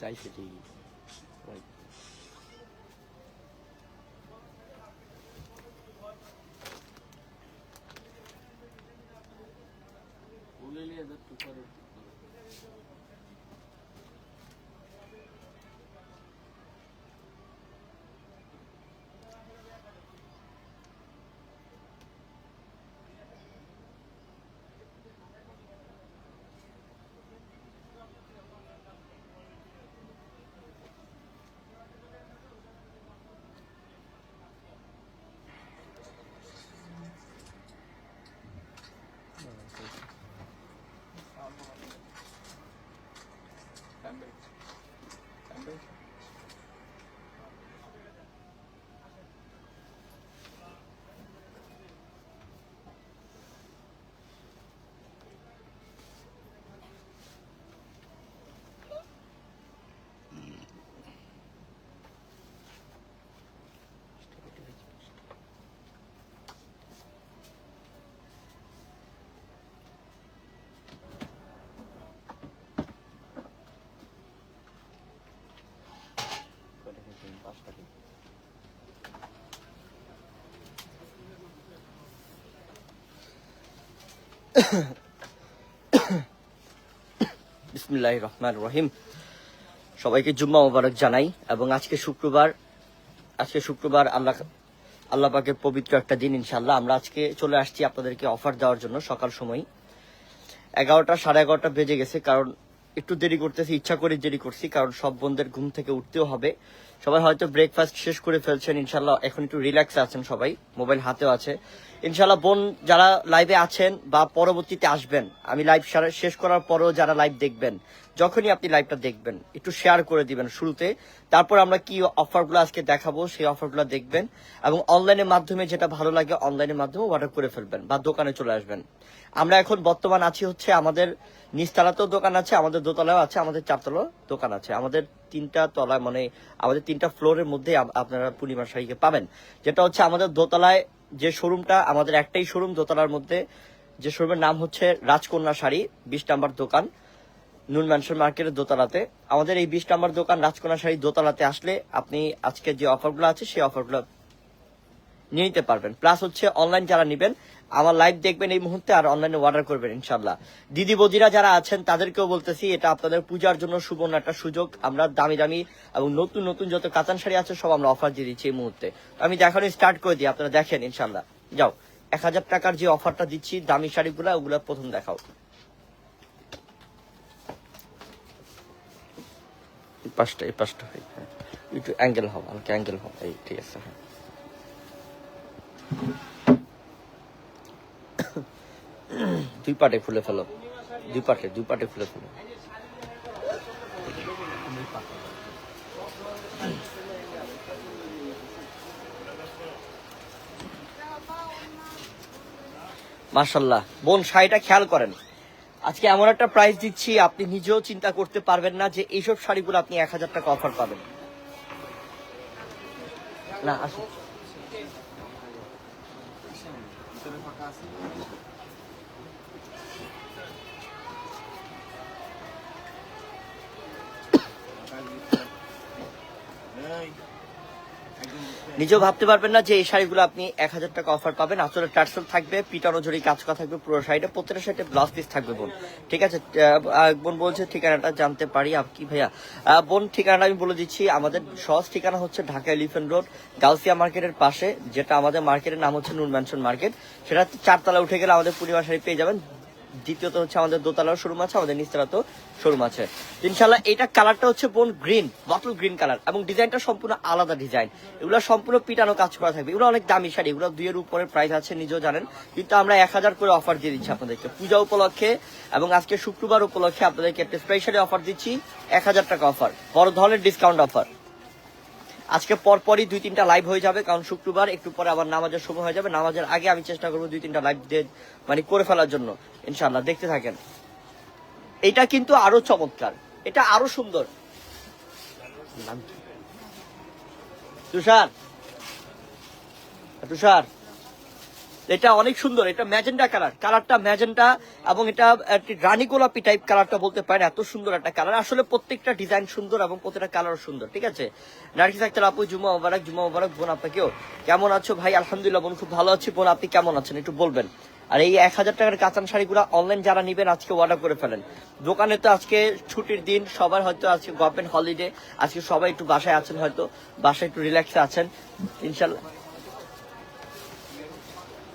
যাই সেটাই right. কয়টা খেয়েছেন? খেয়েছেন। বিসমিল্লাহ রহমান রহিম। সবাইকে জুম্মা মোবারক জানাই এবং আজকে শুক্রবার আজকে শুক্রবার আল্লাহ আল্লাহ পাকের পবিত্র একটা দিন ইনশাল্লাহ আমরা আজকে চলে আসছি আপনাদেরকে অফার দেওয়ার জন্য সকাল সময়। এগারোটা সাড়ে এগারোটা বেজে গেছে, কারণ একটু দেরি করতেছি, ইচ্ছা করে দেরি করছি, কারণ সব বন্ধের ঘুম থেকে উঠতেও হবে। সবাই হয়তো ব্রেকফাস্ট শেষ করে ফেলছেন, ইনশাল্লাহ এখন একটু রিল্যাক্সে আছেন সবাই মোবাইল হাতেও আছে। ইনশাল্লাহ বোন যারা লাইভে আছেন বা পরবর্তীতে আসবেন, আমি লাইভ শেষ করার পরেও যারা লাইভ দেখবেন, যখনই আপনি লাইভটা দেখবেন, একটু শেয়ার করে দিবেন শুরুতে। তারপর আমরা কি অফারগুলো আজকে দেখাবো, সেই অফারগুলো দেখবেন এবং অনলাইনের মাধ্যমে যেটা ভালো লাগে অনলাইনের মাধ্যমে অর্ডার করে ফেলবেন বা দোকানে চলে আসবেন। আমরা এখন বর্তমান আছি হচ্ছে আমাদের নিচতলাতেও দোকান আছে, আমাদের দোতলাও আছে, আমাদের চারতলাও দোকান আছে। আমাদের তিনটা তলা মানে আমাদের তিনটা ফ্লোরের মধ্যে আপ- আপনারা পূর্ণিমা শাড়িকে পাবেন। যেটা হচ্ছে আমাদের দোতলায় যে শোরুমটা আমাদের একটাই শোরুম দোতলার মধ্যে। যে শোরুমের নাম হচ্ছে রাজকন্যা শাড়ি, বিশ নাম্বার দোকান, নুন ম্যানশন মার্কেটের দোতলাতে। আমাদের এই বিশ নাম্বার দোকান রাজকন্যা শাড়ি দোতলাতে আসলে আপনি আজকে যে অফারগুলো আছে, সেই অফারগুলো নিয়ে নিতে পারবেন। প্লাস হচ্ছে অনলাইন যারা নেবেন আমার লাইভ দেখবেন এই মুহূর্তে আর অনলাইনে অর্ডার করবেন ইনশাল্লাহ দিদি বদিরা যারা আছেন, তাদেরকেও বলতেছি, এটা আপনাদের পূজার জন্য সুবর্ণ একটা সুযোগ। আমরা দামি দামি এবং নতুন নতুন যত কাতান শাড়ি আছে, সব আমরা অফার দিয়ে দিচ্ছি এই মুহূর্তে। আমি দেখানো স্টার্ট করে দিই, আপনারা দেখেন ইনশাল্লাহ যাও, এক হাজার টাকার যে অফারটা দিচ্ছি, দামি শাড়িগুলো, ওগুলো প্রথম দেখাও। পাঁচটা এই পাঁচটা হয়। একটু অ্যাঙ্গেল হও, হালকা অ্যাঙ্গেল হও। এই, ঠিক আছে হ্যাঁ। দুই পাটে খুলে ফেলো। দুই পাটে দুই পাটে খুলে ফেলো। মার্শাল্লাহ বোন শাড়িটা খেয়াল করেন। আজকে এমন একটা প্রাইস দিচ্ছি, আপনি নিজেও চিন্তা করতে পারবেন না যে এইসব শাড়িগুলো আপনি এক হাজার টাকা অফার পাবেন। না, আসুন। নিজেও ভাবতে পারবেন না যে এই শাড়িগুলো আপনি এক হাজার টাকা অফার পাবেন। আসলে টার্সেল থাকবে, পিটানো জড়ি কাজ করা থাকবে, পুরো শাড়িটা প্রত্যেকটা শাড়িতে ব্লাউজ পিস থাকবে বোন। ঠিক আছে? বোন বলছে, ঠিকানাটা জানতে পারি আপ কি ভাইয়া? বোন, ঠিকানাটা আমি বলে দিচ্ছি। আমাদের সহজ ঠিকানা হচ্ছে ঢাকা এলিফেন্ট রোড গাউসিয়া মার্কেটের পাশে, যেটা আমাদের মার্কেটের নাম হচ্ছে নুন ম্যানশন মার্কেট সেটা চারতলা উঠে গেলে আমাদের পূর্ণিমা শাড়ি পেয়ে যাবেন। দ্বিতীয়ত হচ্ছে আমাদের দোতলার শোরুম আছে, আমাদের নিচতলাতেও শোরুম আছে। ইনশাল্লাহ এটা কালারটা হচ্ছে বোন গ্রিন বটল গ্রিন কালার এবং ডিজাইনটা সম্পূর্ণ আলাদা ডিজাইন। এগুলো সম্পূর্ণ পিটানো কাজ করা থাকবে। এগুলো অনেক দামি শাড়ি, এগুলো দুইয়ের উপরে প্রাইস আছে, নিজেও জানেন। কিন্তু আমরা এক হাজার করে অফার দিয়ে দিচ্ছি আপনাদেরকে। পূজা উপলক্ষে এবং আজকে শুক্রবার উপলক্ষে আপনাদেরকে একটা স্পেশালি অফার দিচ্ছি, এক হাজার টাকা অফার বড় ধরনের ডিসকাউন্ট অফার আজকে পরপরই দুই তিনটা লাইভ হয়ে যাবে, কারণ শুক্রবার একটু পরে আবার নামাজের সময় হয়ে যাবে। নামাজের আগে আমি চেষ্টা করব দুই তিনটা লাইভ মানে করে ফেলার জন্য ইনশাল্লাহ দেখতে থাকেন। এটা কিন্তু আরও চমৎকার। এটা আরও সুন্দর। তুষার। তুষার। এটা অনেক সুন্দর, এটা ম্যাজেন্টা কালার। কালারটা ম্যাজেন্টা এবং এটা রানী গোলাপি টাইপ কালারটা বলতে পারেন, এত সুন্দর একটা কালার। আসলে প্রত্যেকটা ডিজাইন সুন্দর এবং প্রত্যেকটা কালার সুন্দর, ঠিক আছে? নার্গিস আক্তার আপু, জুমা মোবারক জুমা মোবারক, বোন আপনাকেও কেমন আছো? ভাই, আলহামদুলিল্লাহ, বোন খুব ভালো আছি। বোন, আপনি কেমন আছেন? একটু বলবেন। আর এই এক হাজার টাকার কাতান শাড়িগুলো অনলাইন যারা নিবেন, আজকে অর্ডার করে ফেলেন। দোকানে তো আজকে ছুটির দিন, সবার হয়তো আজকে গভর্নমেন্ট হলিডে আজকে সবাই একটু বাসায় আছেন হয়তো। বাসায় একটু রিল্যাক্সে আছেন, ইনশাল্লাহ।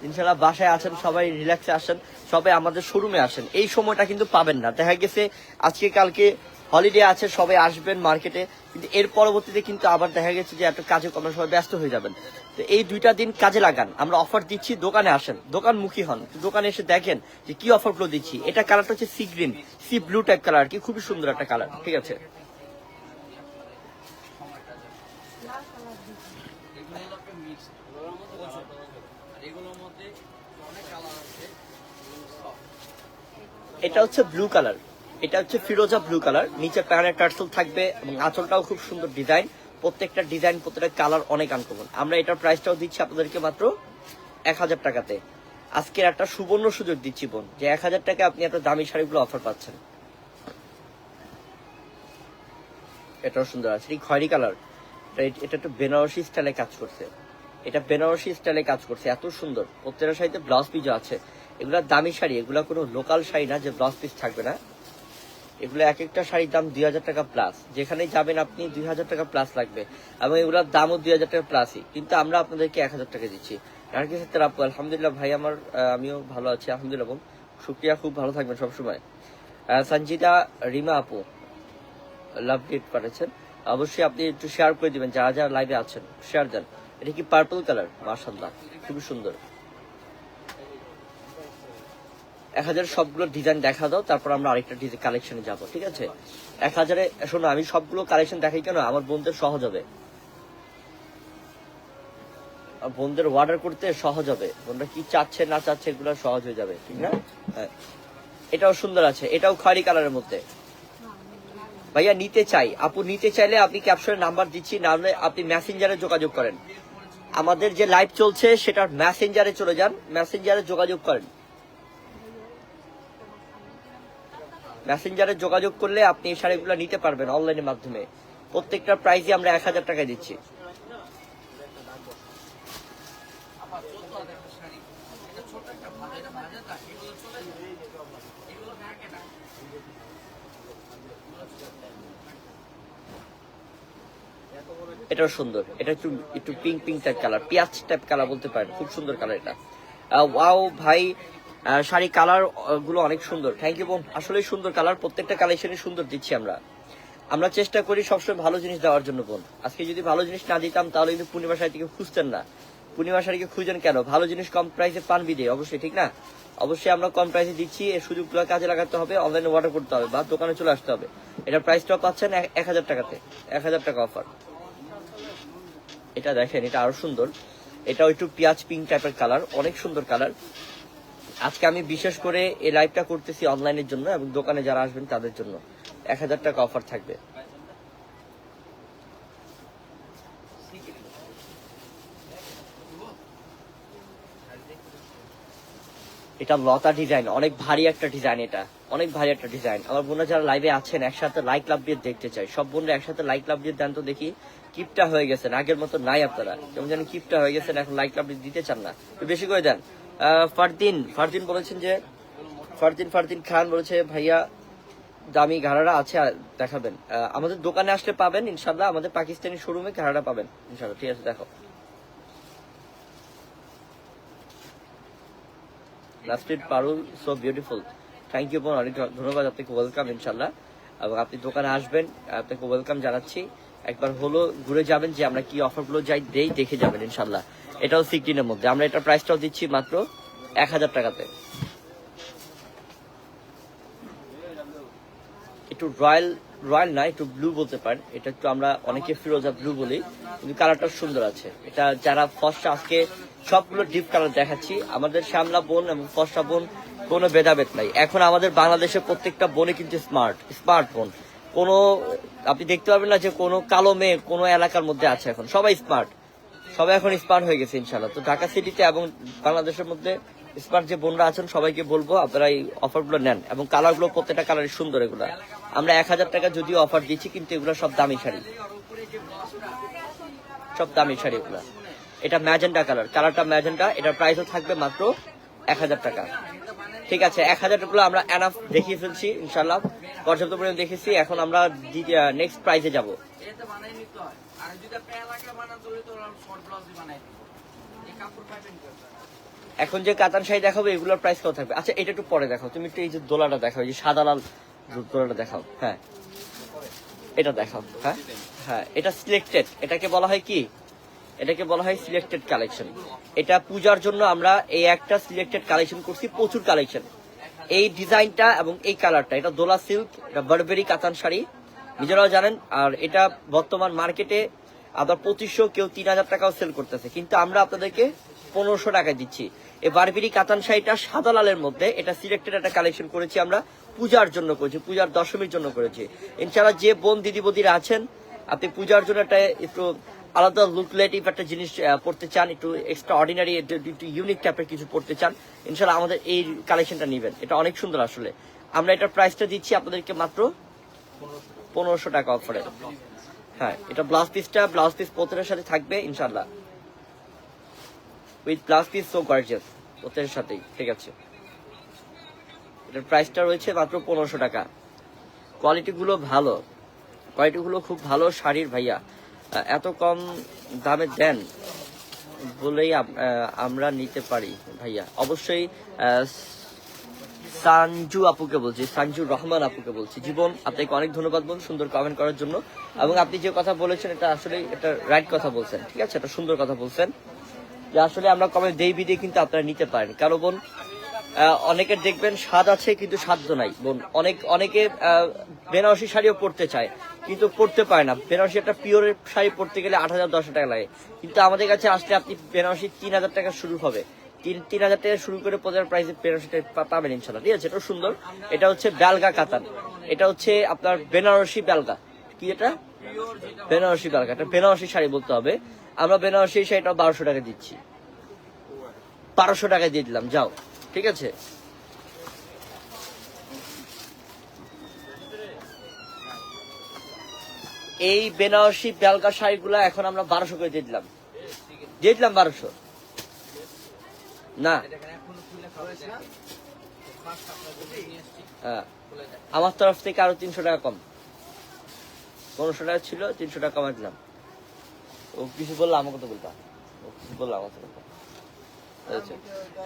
ইনশাল্লাহ বাসায় আছেন, সবাই রিল্যাক্সে আসেন, সবাই আমাদের শোরুমে আসেন। এই সময়টা কিন্তু পাবেন না। দেখা গেছে, আজকে কালকে হলিডে আছে, সবাই আসবেন মার্কেটে কিন্তু এর পরবর্তীতে কিন্তু আবার দেখা গেছে যে একটা কাজে কর্মে সবাই ব্যস্ত হয়ে যাবেন। তো এই দুইটা দিন কাজে লাগান। আমরা অফার দিচ্ছি, দোকানে আসেন। দোকানমুখী হন। দোকানে এসে দেখেন যে কি অফারগুলো দিচ্ছি। এটা কালারটা হচ্ছে sea green sea blue type colour কি। খুবই সুন্দর একটা কালার ঠিক আছে? এটা হচ্ছে ব্লু কালার এটা হচ্ছে ফিরোজা ব্লু কালার নিচে প্যানের টার্সেল থাকবে এবং আঁচলটাও খুব সুন্দর ডিজাইন প্রত্যেকটা ডিজাইন প্রত্যেকটা কালার অনেক আনকমন আমরা এটার প্রাইসটাও দিচ্ছি আপনাদেরকে মাত্র এক হাজার টাকাতে। আজকের একটা সুবর্ণ সুযোগ দিচ্ছি বোন, যে এক হাজার টাকা আপনি এত দামি শাড়িগুলো অফার পাচ্ছেন। এটাও সুন্দর আছে। এই খয়েরি কালার এটা একটু বেনারসি স্টাইলে কাজ করছে। এটা বেনারসি স্টাইলে কাজ করছে, এত সুন্দর। প্রত্যেকটা শাড়িতে ব্লাউজ পিজো আছে। এগুলা দামি শাড়ি, এগুলা কোনো লোকাল শাড়ি না, যে ব্লাউজ পিস থাকবে না। এগুলো এক একটা শাড়ির দাম দুই হাজার টাকা প্লাস যেখানে যাবেন আপনি দুই হাজার টাকা প্লাস লাগবে। এবং এগুলোর দামও দুই হাজার টাকা প্লাসই কিন্তু আমরা আপনাদেরকে এক হাজার টাকা দিচ্ছি। নার্গিস আক্তার আপু আলহামদুলিল্লাহ ভাই আমার আমিও ভালো আছি, আলহামদুলিল্লাহ বোন। শুক্রিয়া, খুব ভালো থাকবেন সবসময়। সঞ্জিতা, রিমা আপু লাভ ডেট পাঠাচ্ছেন। অবশ্যই আপনি একটু শেয়ার করে দিবেন, যারা যারা লাইভে আছেন শেয়ার দেন। এটা কি পার্পল কালার মার্শাল্লাহ খুবই সুন্দর। এক হাজার সবগুলো ডিজাইন দেখা দাও, তারপর আমরা আরেকটা কালেকশনে যাব, ঠিক আছে? এক হাজারে, শোনো, আমি সবগুলো কালেকশন দেখাই কেন? আমার বোনদের সহজ হবে। বোনদের অর্ডার করতে সহজ হবে। বোনরা কি চাচ্ছে, না চাচ্ছে, এগুলো সহজ হয়ে যাবে, ঠিক না? হ্যাঁ। এটাও সুন্দর আছে, এটাও খয়েরি কালারের মধ্যে। ভাইয়া, নিতে চাই। আপু, নিতে চাইলে আপনি ক্যাপশনে নাম্বার দিচ্ছি, না হলে আপনি মেসেঞ্জারে যোগাযোগ করেন। আমাদের যে লাইভ চলছে সেটার মেসেঞ্জারে চলে যান মেসেঞ্জারে যোগাযোগ করেন। মেসেঞ্জারে যোগাযোগ করলে আপনি এই শাড়িগুলো নিতে পারবেন অনলাইনের মাধ্যমে। প্রত্যেকটা প্রাইসই আমরা এক হাজার টাকায় দিচ্ছি। এটাও সুন্দর। এটা একটু একটু পিঙ্ক পিঙ্ক টাইপ কালার পেঁয়াজ টাইপ কালার বলতে পারেন। খুব সুন্দর কালার এটা। ওয়াও ভাই শাড়ি কালারগুলো অনেক সুন্দর। থ্যাংক ইউ বোন। আসলে সুন্দর কালার প্রত্যেকটা কালেকশনই সুন্দর দিচ্ছি আমরা। আমরা চেষ্টা করি সবসময় ভালো জিনিস দেওয়ার জন্য, বোন। আজকে যদি ভালো জিনিস না দিতাম, তাহলে কিন্তু পূর্ণিমা শাড়িকে খুঁজতেন না। পূর্ণিমা শাড়িকে খুঁজেন কেন? ভালো জিনিস কম প্রাইসে পান বিদে, অবশ্যই, ঠিক না? অবশ্যই আমরা কম প্রাইসে দিচ্ছি এই সুযোগগুলো কাজে লাগাতে হবে অনলাইনে অর্ডার করতে হবে বা দোকানে চলে আসতে হবে। এটার প্রাইসটাও পাচ্ছেন এক- হাজার টাকাতে, এক হাজার টাকা অফার এটা দেখেন, এটা আরও সুন্দর। এটাও একটু পেঁয়াজ পিঙ্ক টাইপের কালার অনেক সুন্দর কালার আজকে আমি বিশেষ করে এই লাইভটা করতেছি অনলাইনের জন্য এবং দোকানে যারা আসবেন তাদের জন্য। এক হাজার টাকা অফার থাকবে। এটা লতা ডিজাইন অনেক ভারী একটা ডিজাইন এটা। অনেক ভারী একটা ডিজাইন আমার বোনরা যারা লাইভে আছেন, একসাথে লাইক লাভ দিয়ে দেখতে চাই। সব বোনরা একসাথে লাইক লাভ দিয়ে দেন তো দেখি কিপটা হয়ে গেছেন আগের মতো নাই আপনারা। যেমন জানি কিপটা হয়ে গেছেন এখন লাইক লাভ দিতে চান না। বেশি করে দেন। ফারদিন ফারদিন বলেছেন যে, ফারদিন ফারদিন খান বলেছে, ভাইয়া, দামি ঘাড়ারা আছে দেখাবেন। আমাদের দোকানে আসলে পাবেন ইনশাল্লাহ আমাদের পাকিস্তানি শোরুমে ঘাড়াটা পাবেন ইনশাল্লাহ ঠিক আছে, দেখো। Lasted Parul so beautiful thank you বোন, অনেক ধন্যবাদ, আপনাকে ওয়েলকাম ইনশাল্লাহ এবং আপনি দোকানে আসবেন, আপনাকে ওয়েলকাম জানাচ্ছি। একবার হলো, ঘুরে যাবেন যে আমরা কি অফারগুলো যাই, দেই, দেখে যাবেন ইনশাল্লাহ এটাও সিক্সটিনের মধ্যে আমরা এটার প্রাইসটাও দিচ্ছি মাত্র এক হাজার টাকাতে। একটু রয়্যাল রয়্যাল না, একটু ব্লু বলতে পারেন। এটা একটু আমরা অনেকে ফিরোজা ব্লু বলি, কিন্তু কালারটা সুন্দর আছে। এটা যারা ফর্সটা আজকে সবগুলো ডিপ কালার দেখাচ্ছি। আমাদের শ্যামলা বোন এবং ফর্সা বোন কোনো ভেদাভেদ নাই। এখন আমাদের বাংলাদেশে প্রত্যেকটা বোনে কিন্তু স্মার্ট স্মার্ট ফোন কোনো, আপনি দেখতে পাবেন না যে কোনো কালো মেয়ে কোনো এলাকার মধ্যে আছে এখন। সবাই স্মার্ট সবাই এখন স্মার্ট হয়ে গেছে ইনশাল্লাহ তো ঢাকা সিটিতে এবং বাংলাদেশের মধ্যে স্মার্ট যে বোনরা আছেন, সবাইকে বলব আপনারা এই অফারগুলো নেন এবং কালারগুলো প্রত্যেকটা কালার সুন্দর এগুলো। আমরা এক হাজার টাকা যদিও অফার দিচ্ছি কিন্তু এগুলো সব দামি শাড়ি। সব দামি শাড়ি এগুলো। এটা ম্যাজেন্টা কালার কালারটা ম্যাজেন্টা, এটার প্রাইসও থাকবে মাত্র এক হাজার টাকা। ঠিক আছে, এক হাজার টাকা আমরা এনাফ দেখিয়ে ফেলছি ইনশাল্লাহ পর্যাপ্ত পরিমাণ দেখেছি, এখন আমরা নেক্সট প্রাইজে যাব। পাইবেন এখন যে কাতান শাড়ি দেখাবো, এগুলোর প্রাইস কত থাকবে? আচ্ছা এটা একটু পরে দেখাও। তুমি একটু এই যে দোলাটা দেখাও যে সাদা লাল দোলাটা দেখাও। হ্যাঁ। এটা দেখাও। হ্যাঁ? হ্যাঁ এটা সিলেক্টেড এটাকে বলা হয় কি? এটাকে বলা হয় সিলেক্টেড কালেকশন এটা পূজার জন্য আমরা এই একটা সিলেক্টেড কালেকশন করছি, প্রচুর কালেকশন এই ডিজাইনটা এবং এই কালারটা এটা দোলা সিল্ক এটা বারবেরি কাতান শাড়ি। নিজেরাও জানেন, আর এটা বর্তমান মার্কেটে আবার পঁচিশশো, কেউ তিন হাজার টাকাও সেল করতেছে। কিন্তু আমরা আপনাদেরকে পনেরোশো টাকা দিচ্ছি। এই বারবেরি কাতান শাড়িটা সাদা লালের মধ্যে, এটা সিলেক্টেড একটা কালেকশন করেছি আমরা পূজার জন্য করেছি, পূজার দশমীর জন্য করেছি। ইনশাআল্লাহ যে বোন দিদি বদিরা আছেন, আপনি পূজার জন্য একটা একটু আলাদা লুকলেটিভ একটা জিনিস পড়তে চান, একটু এক্সট্রা অর্ডিনারি একটু ইউনিক টাইপের কিছু পড়তে চান ইনশাল্লাহ আমাদের এই কালেকশনটা নেবেন। এটা অনেক সুন্দর আসলে। আমরা এটার প্রাইসটা দিচ্ছি আপনাদেরকে মাত্র পনেরোশো টাকা অফারে হ্যাঁ এটা ব্লাউজ পিসটা ব্লাউজ পিস প্রত্যেকের সাথে থাকবে ইনশাল্লাহ with blouse piece so gorgeous প্রত্যেকের সাথেই, ঠিক আছে। এটার প্রাইসটা রয়েছে মাত্র পনেরোশো টাকা। কোয়ালিটি গুলো ভালো। কোয়ালিটি গুলো খুব ভালো শাড়ির ভাইয়া। এত কম দামে দেন বলেই আমরা নিতে পারি ভাইয়া। অবশ্যই সানজু আপুকে বলছি সানজু রহমান আপুকে বলছি। জীবন, আপনাকে অনেক ধন্যবাদ বল সুন্দর কমেন্ট করার জন্য। এবং আপনি যে কথা বলেছেন, এটা আসলে এটা রাইট কথা বলছেন, ঠিক আছে? এটা সুন্দর কথা বলছেন। যে আসলে আমরা কমে দেই বিদে কিন্তু আপনারা নিতে পারেন। কারণ বোন অনেকের দেখবেন স্বাদ আছে কিন্তু সাধ্য নাই। বোন, অনেক, অনেকে বেনারসি শাড়িও পরতে চায়, কিন্তু পরতে পারে না। বেনারসি একটা পিওর শাড়ি পরতে গেলে আট হাজার, দশ টাকা লাগে। কিন্তু আমাদের কাছে আসলে আপনি বেনারসি তিন হাজার টাকা শুরু হবে। তিন তিন হাজার টাকা শুরু করে পাবেন ইনশাল্লাহ ঠিক আছে এটা সুন্দর। এটা হচ্ছে কাতান। এটা হচ্ছে আপনার বেনারসি কি এটা? বেনারসি এটা বেনারসি শাড়ি বলতে হবে। আমরা বেনারসি শাড়িটা বারোশো টাকা দিচ্ছি। বারোশো দিয়ে দিলাম, যাও। ঠিক আছে? এই বেনারসি বেলগা শাড়িগুলো এখন আমরা বারোশো করে দিয়ে দিলাম। দিয়ে দিলাম বারোশো। না। হ্যাঁ, আমার তরফ থেকে আরও তিনশো টাকা কম। পনেরোশো টাকা ছিল তিনশো টাকা কমাই দিলাম। ও কিছু বলল আমাকে তো বলতাম ও কিছু বলল আমাকে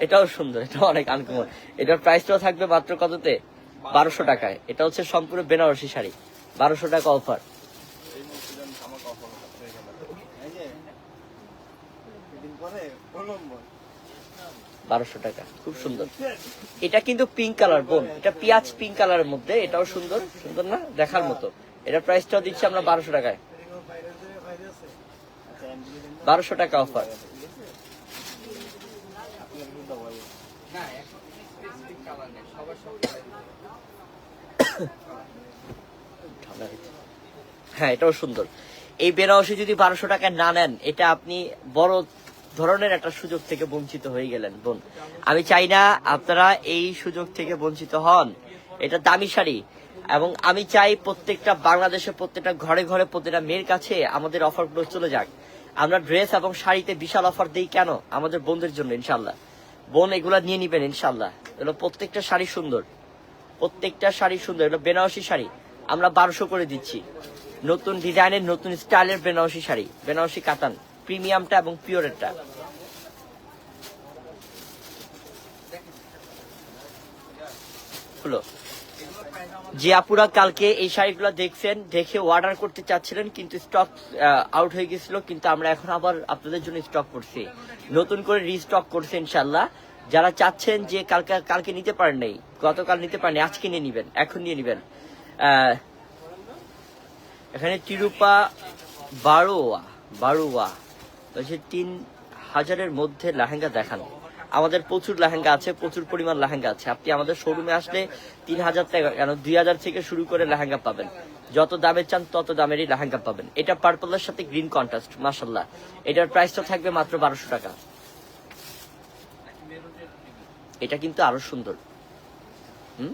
এটাও সুন্দর এটা অনেক আনকমন এটার প্রাইসটাও থাকবে মাত্র কততে? বারোশো টাকায়। এটা হচ্ছে সম্পূর্ণ বেনারসি শাড়ি। বারোশো টাকা অফার বারোশো টাকা। খুব সুন্দর। এটা কিন্তু পিঙ্ক কালার বোন। এটা পেঁয়াজ পিঙ্ক কালারের মধ্যে, এটাও সুন্দর। সুন্দর না? দেখার মতো। এটা প্রাইসটাও দিচ্ছি আমরা বারোশো টাকায়। বারোশো টাকা অফার। হ্যাঁ এটাও সুন্দর। এই বেনারসি যদি বারোশো টাকা না নেন, এটা আপনি বড় ধরনের একটা সুযোগ থেকে বঞ্চিত হয়ে গেলেন, বোন। আমি চাই না আপনারা এই সুযোগ থেকে বঞ্চিত হন। এটা দামি শাড়ি। এবং আমি চাই প্রত্যেকটা বাংলাদেশে প্রত্যেকটা ঘরে ঘরে প্রত্যেকটা মেয়ের কাছে আমাদের অফারগুলো চলে যাক। আমরা ড্রেস এবং শাড়িতে বিশাল অফার দিই কেন? আমাদের বোনদের জন্য ইনশাল্লাহ বোন, এগুলা নিয়ে নিবেন ইনশাল্লাহ এগুলো প্রত্যেকটা শাড়ি সুন্দর। প্রত্যেকটা শাড়ি সুন্দর। এটা বেনারসি শাড়ি। আমরা বারোশো করে দিচ্ছি। নতুন ডিজাইনের, নতুন স্টাইলের বেনারসি শাড়ি। বেনারসি কাতান। প্রিমিয়ামটা এবং পিওরেরটা হলো। যে আপুরা কালকে এই শাড়িগুলো দেখছেন, দেখে অর্ডার করতে চাচ্ছিলেন, কিন্তু স্টক আউট হয়ে গেছিল, কিন্তু আমরা এখন আবার আপনাদের জন্য স্টক করছি। নতুন করে রিস্টক করছি ইনশাল্লাহ যারা চাচ্ছেন যে কালকে কালকে নিতে পারেন নাই, গতকাল নিতে পারেন আজকে নিয়ে নিবেন, এখন নিয়ে নিবেন। এখানে তিরুপা বারোয়া বারোয়া। বলছে তিন হাজারের মধ্যে লেহেঙ্গা দেখান। আমাদের প্রচুর লেহেঙ্গা আছে, প্রচুর পরিমাণ লেহেঙ্গা আছে। আপনি আমাদের শোরুমে আসলে তিন হাজার টাকা, কেন দুই হাজার থেকে শুরু করে লেহেঙ্গা পাবেন। যত দামের চান তত দামেরই লেহেঙ্গা পাবেন। এটা পার্পলের সাথে গ্রিন কন্ট্রাস্ট মাসাল্লাহ এটার প্রাইসটা থাকবে মাত্র বারোশো টাকা। এটা কিন্তু আরও সুন্দর। হুম?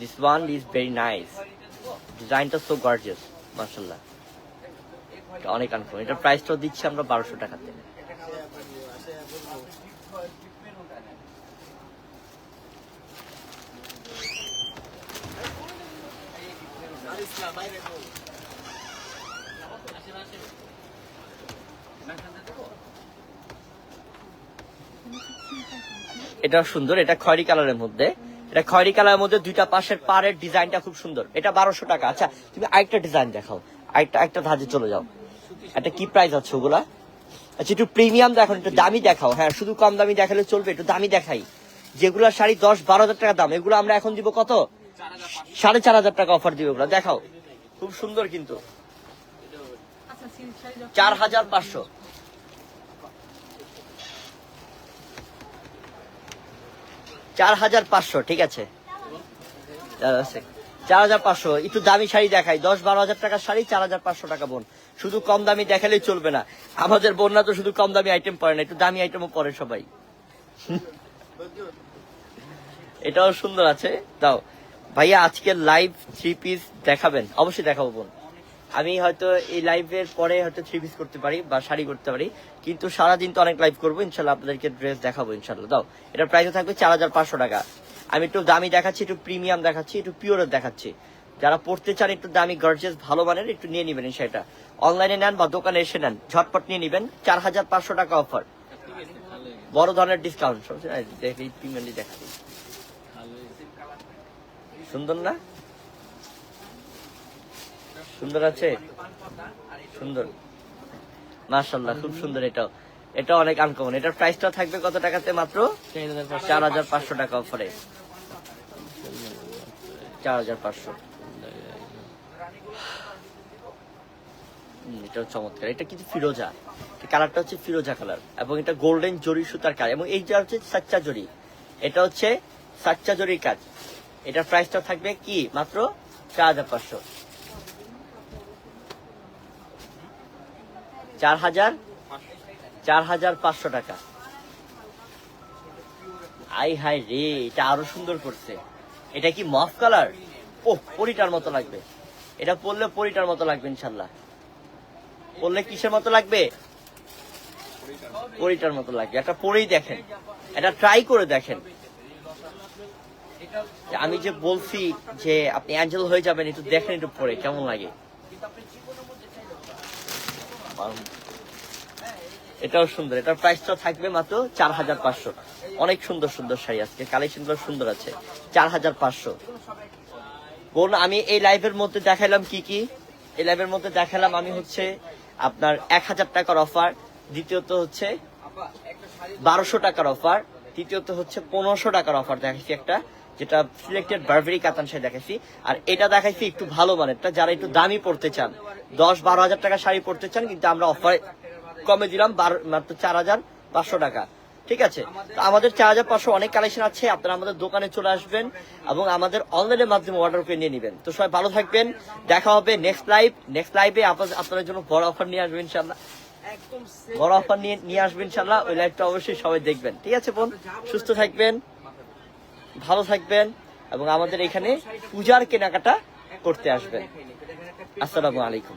This one is very nice ডিজাইনটা সো গর্জিয়াস মাসাল্লাহ অনেক আনকমন এটার প্রাইসটাও দিচ্ছি আমরা বারোশো টাকাতে। এটা সুন্দর, এটা খয়রি কালারের মধ্যে। এটা খয়রি কালারের মধ্যে দুইটা পাশের পাড়ের ডিজাইনটা খুব সুন্দর। এটা বারোশো টাকা। আচ্ছা তুমি আরেকটা ডিজাইন দেখাও। আরেকটা একটা ধাজে চলে যাও। এটা কি প্রাইস আছে ওগুলা? আচ্ছা একটু প্রিমিয়াম দেখো, একটু দামি দেখাও। হ্যাঁ শুধু কম দামি দেখালে চলবে, একটু দামি দেখাই। যেগুলো শাড়ি দশ বারো হাজার টাকা দাম, এগুলো আমরা এখন দিব কত? সাড়ে চার হাজার টাকা অফার দিব এগুলো দেখাও। খুব সুন্দর কিন্তু। চার হাজার পাঁচশো। চার হাজার পাঁচশো, ঠিক আছে। চার হাজার পাঁচশো, একটু দামি শাড়ি দেখাই। দশ বারো হাজার টাকার শাড়ি, চার হাজার পাঁচশো টাকা বোন। শুধু কম দামি দেখালেই চলবে না। আমাদের বোনরা তো শুধু কম দামি আইটেম পরে না, একটু দামি আইটেমও পরে সবাই। এটাও সুন্দর আছে। দাও, ভাইয়া আজকে লাইভ থ্রি পিস দেখাবেন। অবশ্যই দেখাবো বোন। আমি হয়তো এই লাইভের পরে হয়তো থ্রি পিস করতে পারি বা শাড়ি করতে পারি, কিন্তু সারাদিন তো অনেক লাইভ করব, ইনশাল্লাহ আপনাদেরকে ড্রেস দেখাবো ইনশাল্লাহ। দাও এটার প্রাইস থাকবে চার হাজার পাঁচশো টাকা। আমি একটু দামি দেখাচ্ছি, একটু প্রিমিয়াম দেখাচ্ছি, একটু পিওরের দেখাচ্ছি। যারা পড়তে চান, একটু দামি গর্জেস ভালো মানের একটু নিয়ে নিবেন সেটা। অনলাইনে নেন বা দোকানে এসে নেন, ঝটপট নিয়ে নিবেন চার হাজার পাঁচশো টাকা অফার বড় ধরনের ডিসকাউন্ট দেখি প্রিমিয়ামলি দেখা সুন্দর না? সুন্দর আছে? সুন্দর। মাশাল্লাহ খুব সুন্দর এটাও। এটা অনেক আনকমন এটার প্রাইসটা থাকবে কত টাকাতে মাত্র? চার হাজার পাঁচশো টাকা অফারে চার হাজার পাঁচশো। এটাও চমৎকার। এটা কিন্তু ফিরোজা। কালারটা হচ্ছে ফিরোজা কালার। এবং এটা গোল্ডেন জরি সুতার কাজ। এবং এইটা হচ্ছে সাচ্চা জরি, এটা হচ্ছে সাচ্চা জরির কাজ। এটার প্রাইসটা থাকবে কি? মাত্র চার হাজার পাঁচশো। চার হাজার চার হাজার পাঁচশো টাকা। আই হাই রে, এটা আরও সুন্দর করছে। এটা কি মফ কালার? ও পরিটার মতো লাগবে। এটা পরলে পরিটার মতো লাগবে, ইনশাল্লাহ। পরলে কিসের মতো লাগবে? পরিটার মতো লাগবে। একটা পরেই দেখেন। এটা ট্রাই করে দেখেন। আমি যে বলছি যে আপনি অ্যাঞ্জেল হয়ে যাবেন, একটু দেখেন একটু পরে, কেমন লাগে? এটাও সুন্দর। এটার প্রাইসটা থাকবে মাত্র চার হাজার পাঁচশো। অনেক সুন্দর সুন্দর শাড়ি আজকে। কালেকশনগুলো সুন্দর আছে। চার হাজার পাঁচশো। বোন, আমি এই লাইভের মধ্যে দেখাইলাম কি কি? এই লাইভের মধ্যে দেখালাম আমি হচ্ছে আপনার এক হাজার টাকার অফার দ্বিতীয়ত হচ্ছে বারোশো টাকার অফার তৃতীয়ত হচ্ছে পনেরোশো টাকার অফার দেখাইছি একটা, যেটা সিলেক্টেড বারবেরি কাতান শাড়ি দেখাইছি আর এটা দেখাইছি একটু ভালো মানেরটা, যারা একটু দামি পড়তে চান, দশ বারো হাজার টাকা শাড়ি পড়তে চান, কিন্তু আমরা অফার কমে দিলাম বারো মাত্র চার হাজার পাঁচশো টাকা। ঠিক আছে? তো আমাদের চার হাজার পাঁচশো অনেক কালেকশন আছে, আপনারা আমাদের দোকানে চলে আসবেন এবং আমাদের অনলাইনের মাধ্যমে অর্ডার করে নিয়ে নেবেন। তো সবাই ভালো থাকবেন, দেখা হবে নেক্সট লাইভ নেক্সট লাইভে আপনাদের জন্য বড় অফার নিয়ে আসবেন ইনশাল্লাহ বড় অফার নিয়ে নিয়ে আসবেন ইনশাল্লাহ ওই লাইভটা অবশ্যই সবাই দেখবেন। ঠিক আছে বোন? সুস্থ থাকবেন, ভালো থাকবেন এবং আমাদের এখানে পূজার কেনাকাটা করতে আসবেন। আসসালামু আলাইকুম।